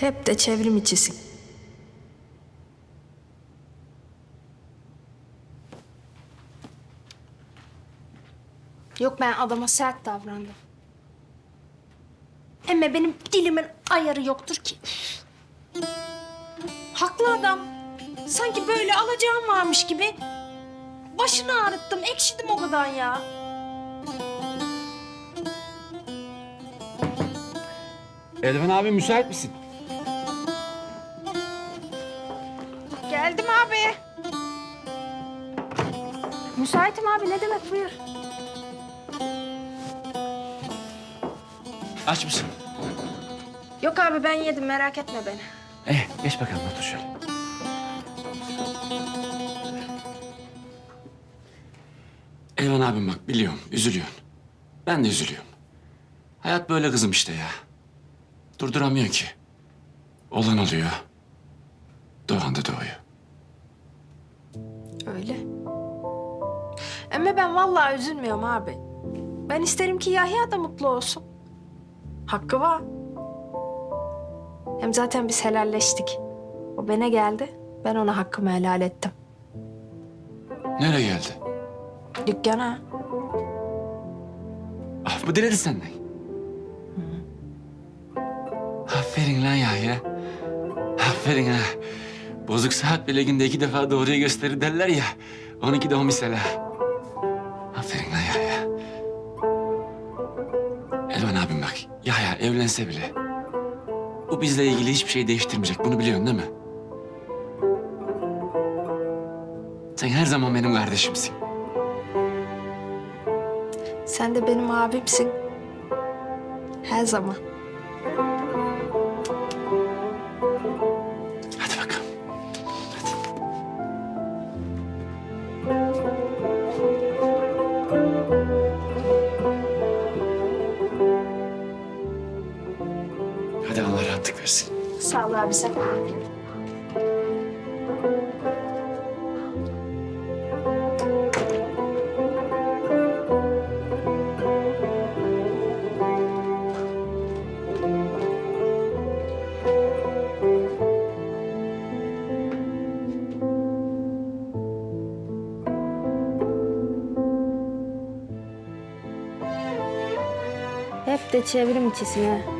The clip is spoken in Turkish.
Hep de çevrim içisin. Yok ben adama sert davrandım. Ama benim dilimin ayarı yoktur ki. Haklı adam. Sanki böyle alacağım varmış gibi başını ağrıttım, ekşidim o kadar ya. Elvan abi müsait misin? Geldim abi. Müsaitim abi ne demek buyur. Aç mısın? Yok abi ben yedim merak etme beni. Eh geç bakalım otur şöyle. Elvan abim bak biliyorum üzülüyorsun. Ben de üzülüyorum. Hayat böyle kızım işte ya. Durduramıyor ki. Olan oluyor. Doğan da doğuyor. Öyle. Ama ben vallahi üzülmüyorum abi. Ben isterim ki Yahya da mutlu olsun. Hakkı var. Hem zaten biz helalleştik. O bana geldi. Ben ona hakkımı helal ettim. Nereye geldi? Dükkana. Af mı diledi senden? Aferin lan Yahya. Aferin ha. Bozuk saat bile günde iki defa doğruyu gösterir derler ya. Onunki de o misal. Aferin lan Yahya. Elvan abim bak. Yahya evlense bile. Bu bizle ilgili hiçbir şey değiştirmeyecek. Bunu biliyorsun değil mi? Sen her zaman benim kardeşimsin. Sen de benim abimsin. Her zaman. Hadi Allah rahatlık versin. Sağ ol abi sen. Hep de çevrim içisin ha.